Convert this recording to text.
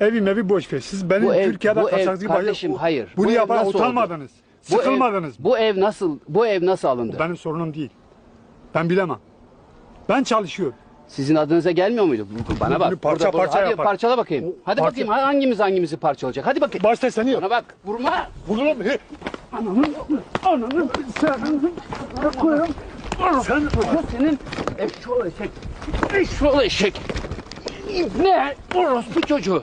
Evim evi boş ver. Siz benim Bu ev- Türkiye'de bu ev- kardeşim, başı... hayır. Bunu Bu ev oldu? utanmadınız. Bu ev- Sıkılmadınız. Bu ev nasıl bu ev nasıl alındı? Benim sorunum değil. Ben bilemem. Ben çalışıyorum. Sizin adınıza gelmiyor muydu? Bana bak. Bunu parça Burada- parça Hadi yapar. parçala bakayım. O Hadi parça- bakayım hangimiz hangimizi parçalayacak? Hadi bakayım. Başta seni. Bana bak. Vurma. Vururum. Ananın, ananın, senin, koyarım. Sen senin eşşoğlu eşek. Eşşoğlu eşek. Ne? Orospu çocuğu.